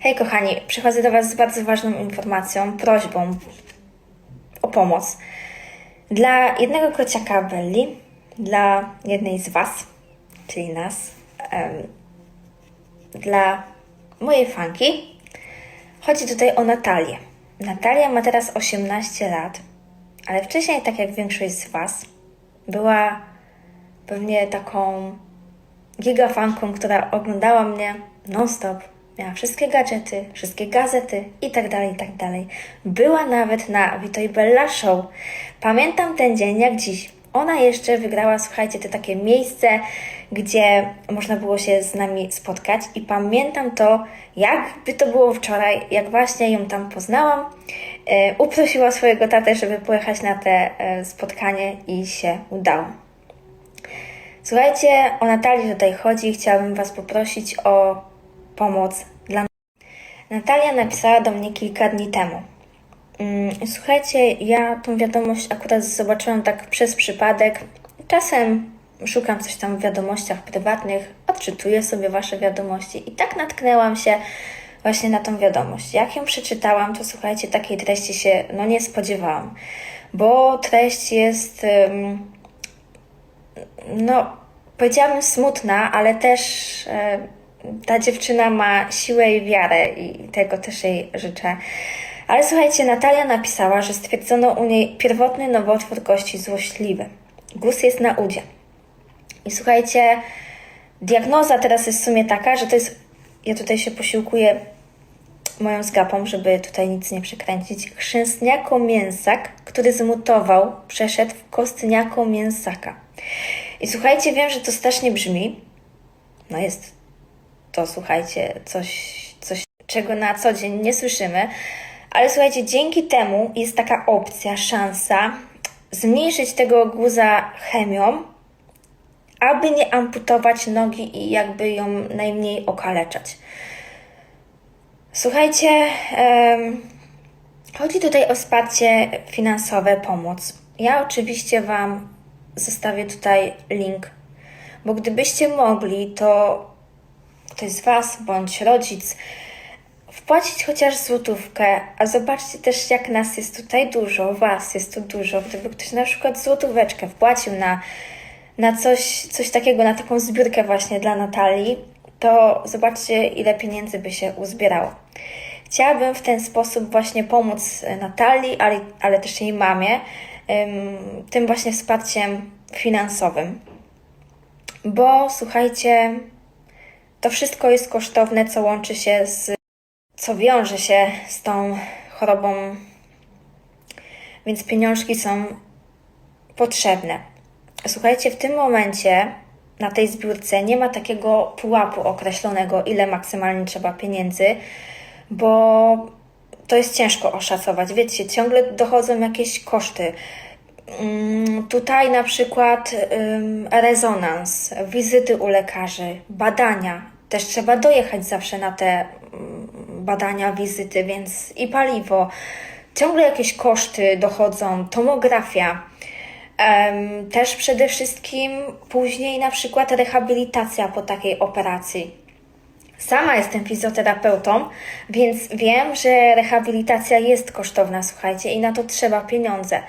Hej kochani, przychodzę do Was z bardzo ważną informacją, prośbą o pomoc. Dla jednego kociaka Belli, dla jednej z Was, czyli nas, em, dla mojej fanki, chodzi tutaj o Natalię. Natalia ma teraz 18 lat, ale wcześniej, tak jak większość z Was, była pewnie taką gigafanką, która oglądała mnie non-stop. Miała wszystkie gadżety, wszystkie gazety i tak dalej, tak dalej. Była nawet na Vito i Bella Show. Pamiętam ten dzień jak dziś. Ona jeszcze wygrała, słuchajcie, te takie miejsce, gdzie można było się z nami spotkać i pamiętam to, jakby to było wczoraj, jak właśnie ją tam poznałam. E, uprosiła swojego tatę, żeby pojechać na te e, spotkanie i się udało. Słuchajcie, o Natalii tutaj chodzi. Chciałabym Was poprosić o pomoc dla Natalia napisała do mnie kilka dni temu. Mm, Słuchajcie, ja tą wiadomość akurat zobaczyłam tak przez przypadek. Czasem szukam coś tam w wiadomościach prywatnych, odczytuję sobie Wasze wiadomości i tak natknęłam się właśnie na tą wiadomość. Jak ją przeczytałam, to słuchajcie, takiej treści się no nie spodziewałam, bo treść jest no, powiedziałabym smutna, ale też ta dziewczyna ma siłę i wiarę i tego też jej życzę. Ale słuchajcie, Natalia napisała, że stwierdzono u niej pierwotny nowotwór kości złośliwy. Guz jest na udzie. I słuchajcie, diagnoza teraz jest w sumie taka, że to jest. Ja tutaj się posiłkuję moją zgapą, żeby tutaj nic nie przekręcić. Chrzęstniako-mięsak, który zmutował, przeszedł w kostniako-mięsaka. I słuchajcie, wiem, że to strasznie brzmi. No jest to, słuchajcie, coś, coś, czego na co dzień nie słyszymy. Ale słuchajcie, dzięki temu jest taka opcja, szansa zmniejszyć tego guza chemią, aby nie amputować nogi i jakby ją najmniej okaleczać. Słuchajcie, em, chodzi tutaj o wsparcie finansowe, pomoc. Ja oczywiście Wam zostawię tutaj link, bo gdybyście mogli, to ktoś z Was bądź rodzic wpłacić chociaż złotówkę, a zobaczcie też, jak nas jest tutaj dużo, Was jest tu dużo. Gdyby ktoś na przykład złotóweczkę wpłacił na, na coś, coś takiego, na taką zbiórkę właśnie dla Natalii, to zobaczcie, ile pieniędzy by się uzbierało. Chciałabym w ten sposób właśnie pomóc Natalii, ale, ale też jej mamie, ym, tym właśnie wsparciem finansowym. Bo słuchajcie, to wszystko jest kosztowne, co łączy się z, co wiąże się z tą chorobą, więc pieniążki są potrzebne. Słuchajcie, w tym momencie na tej zbiórce nie ma takiego pułapu określonego, ile maksymalnie trzeba pieniędzy, bo to jest ciężko oszacować. Wiecie, ciągle dochodzą jakieś koszty. Mm, Tutaj na przykład rezonans, wizyty u lekarzy, badania. Też trzeba dojechać zawsze na te mm, badania, wizyty, więc i paliwo. Ciągle jakieś koszty dochodzą, tomografia. Też przede wszystkim później na przykład rehabilitacja po takiej operacji. Sama jestem fizjoterapeutą, więc wiem, że rehabilitacja jest kosztowna, słuchajcie, i na to trzeba pieniądze.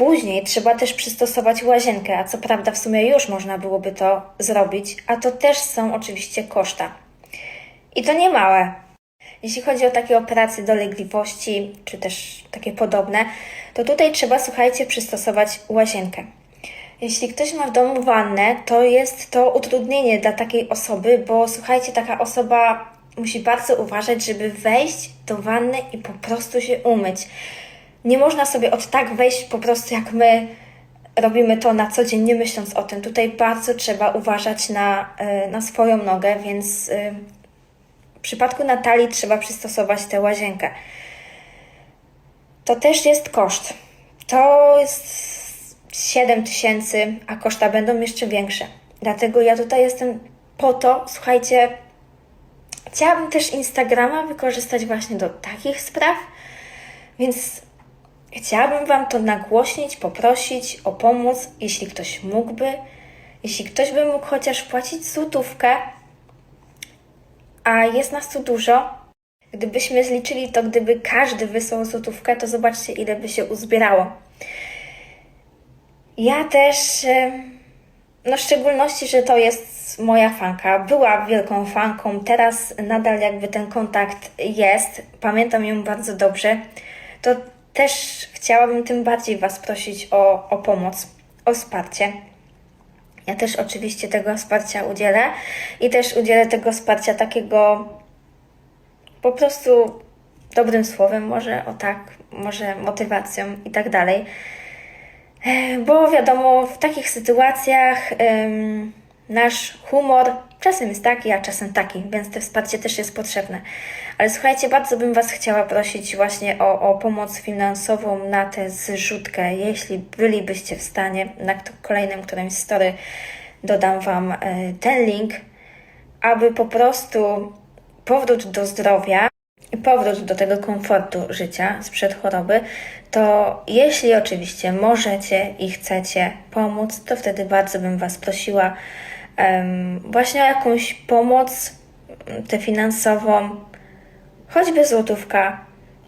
Później trzeba też przystosować łazienkę, a co prawda w sumie już można byłoby to zrobić, a to też są oczywiście koszta. I to nie małe. Jeśli chodzi o takie operacje dolegliwości, czy też takie podobne, to tutaj trzeba, słuchajcie, przystosować łazienkę. Jeśli ktoś ma w domu wannę, to jest to utrudnienie dla takiej osoby, bo słuchajcie, taka osoba musi bardzo uważać, żeby wejść do wanny i po prostu się umyć. Nie można sobie od tak wejść po prostu jak my robimy to na co dzień, nie myśląc o tym. Tutaj bardzo trzeba uważać na, y, na swoją nogę, więc y, w przypadku Natalii trzeba przystosować tę łazienkę. To też jest koszt. To jest 7 tysięcy, a koszta będą jeszcze większe. Dlatego ja tutaj jestem po to, słuchajcie, chciałabym też Instagrama wykorzystać właśnie do takich spraw, więc chciałabym Wam to nagłośnić, poprosić o pomoc, jeśli ktoś mógłby, jeśli ktoś by mógł chociaż wpłacić złotówkę, a jest nas tu dużo. Gdybyśmy zliczyli to, gdyby każdy wysłał złotówkę, to zobaczcie, ile by się uzbierało. Ja też, no w szczególności, że to jest moja fanka. Była wielką fanką, teraz nadal jakby ten kontakt jest. Pamiętam ją bardzo dobrze. To też chciałabym tym bardziej Was prosić o, o pomoc, o wsparcie. Ja też oczywiście tego wsparcia udzielę i też udzielę tego wsparcia takiego po prostu dobrym słowem, może o tak, może motywacją i tak dalej. E, Bo wiadomo, w takich sytuacjach em, nasz humor czasem jest taki, a czasem taki, więc to wsparcie też jest potrzebne. Ale słuchajcie, bardzo bym Was chciała prosić właśnie o, o pomoc finansową na tę zrzutkę, jeśli bylibyście w stanie. Na kolejnym którymś story dodam Wam e, ten link, aby po prostu powrót do zdrowia i powrót do tego komfortu życia sprzed choroby, to jeśli oczywiście możecie i chcecie pomóc, to wtedy bardzo bym Was prosiła właśnie o jakąś pomoc m, tę finansową, choćby złotówka,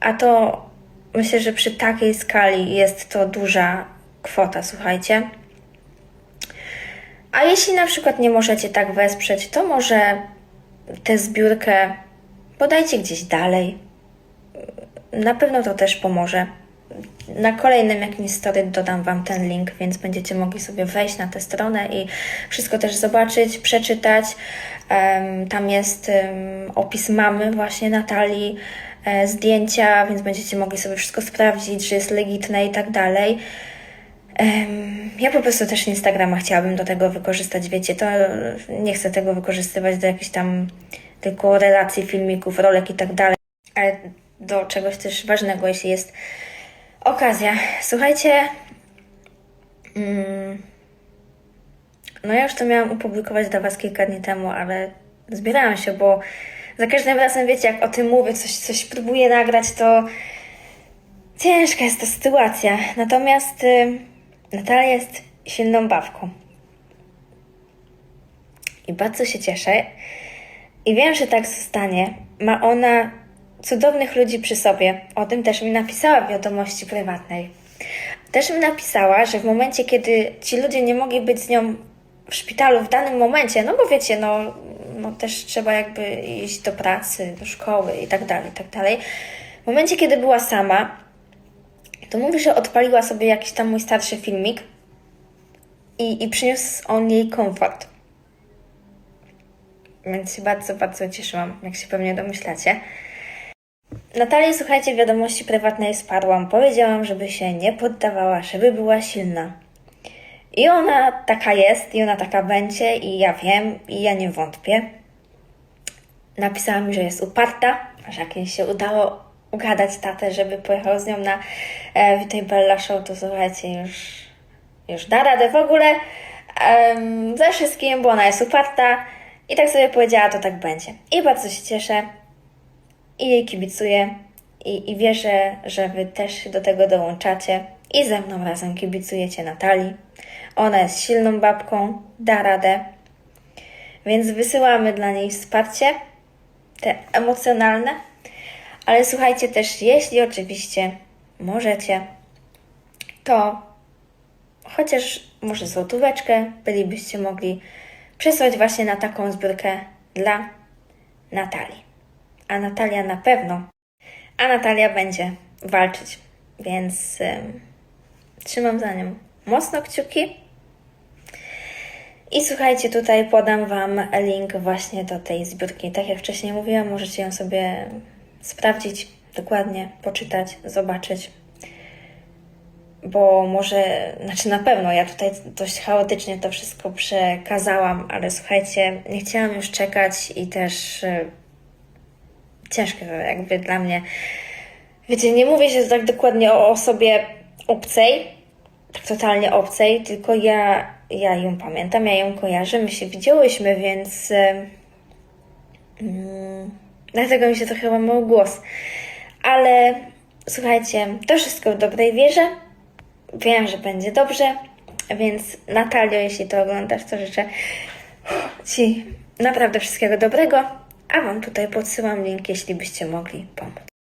a to myślę, że przy takiej skali jest to duża kwota, słuchajcie. A jeśli na przykład nie możecie tak wesprzeć, to może tę zbiórkę podajcie gdzieś dalej. Na pewno to też pomoże. Na kolejnym jakimś story dodam Wam ten link, więc będziecie mogli sobie wejść na tę stronę i wszystko też zobaczyć, przeczytać. Tam jest opis mamy właśnie Natalii, e, zdjęcia, więc będziecie mogli sobie wszystko sprawdzić, że jest legitne i tak dalej. Ja po prostu też Instagrama chciałabym do tego wykorzystać, wiecie, to nie chcę tego wykorzystywać do jakichś tam tylko relacji, filmików, rolek i tak dalej, ale do czegoś też ważnego, jeśli jest okazja. Słuchajcie, mm, no ja już to miałam opublikować dla Was kilka dni temu, ale zbierałam się, bo za każdym razem, wiecie, jak o tym mówię, coś, coś próbuję nagrać, to ciężka jest ta sytuacja. Natomiast y, Natalia jest silną bawką. I bardzo się cieszę. I wiem, że tak zostanie. Ma ona cudownych ludzi przy sobie. O tym też mi napisała w wiadomości prywatnej. Też mi napisała, że w momencie, kiedy ci ludzie nie mogli być z nią w szpitalu w danym momencie, no bo wiecie, no, no też trzeba jakby iść do pracy, do szkoły i tak dalej, i tak dalej. W momencie, kiedy była sama, to mówi, że odpaliła sobie jakiś tam mój starszy filmik i, i przyniósł on jej komfort. Więc się bardzo, bardzo cieszyłam, jak się pewnie domyślacie. Natalii, słuchajcie, wiadomości prywatnej spadłam. Powiedziałam, żeby się nie poddawała, żeby była silna. I ona taka jest, i ona taka będzie, i ja wiem, i ja nie wątpię. Napisała mi, że jest uparta, że jak jej się udało ugadać tatę, żeby pojechał z nią na e, Bella Show, to słuchajcie, już, już da radę w ogóle. Em, ze wszystkim, bo ona jest uparta i tak sobie powiedziała, to tak będzie. I bardzo się cieszę i jej kibicuję i, i wierzę, że Wy też się do tego dołączacie i ze mną razem kibicujecie Natalii. Ona jest silną babką, da radę, więc wysyłamy dla niej wsparcie, te emocjonalne, ale słuchajcie też, jeśli oczywiście możecie, to chociaż może złotóweczkę bylibyście mogli przesłać właśnie na taką zbiórkę dla Natalii. A Natalia na pewno, a Natalia będzie walczyć, więc ym, trzymam za nią mocno kciuki. I słuchajcie, tutaj podam Wam link właśnie do tej zbiórki. Tak jak wcześniej mówiłam, możecie ją sobie sprawdzić dokładnie, poczytać, zobaczyć. Bo może, znaczy na pewno, ja tutaj dość chaotycznie to wszystko przekazałam, ale słuchajcie, nie chciałam już czekać i też y, ciężkie to jakby dla mnie. Wiecie, nie mówię się tak dokładnie o osobie obcej, tak totalnie obcej, tylko ja, ja ją pamiętam, ja ją kojarzę, my się widziałyśmy, więc mm, dlatego mi się trochę łamał głos. Ale słuchajcie, to wszystko w dobrej wierze. Wiem, że będzie dobrze, więc Natalio, jeśli to oglądasz, to życzę Ci naprawdę wszystkiego dobrego, a Wam tutaj podsyłam link, jeśli byście mogli pomóc.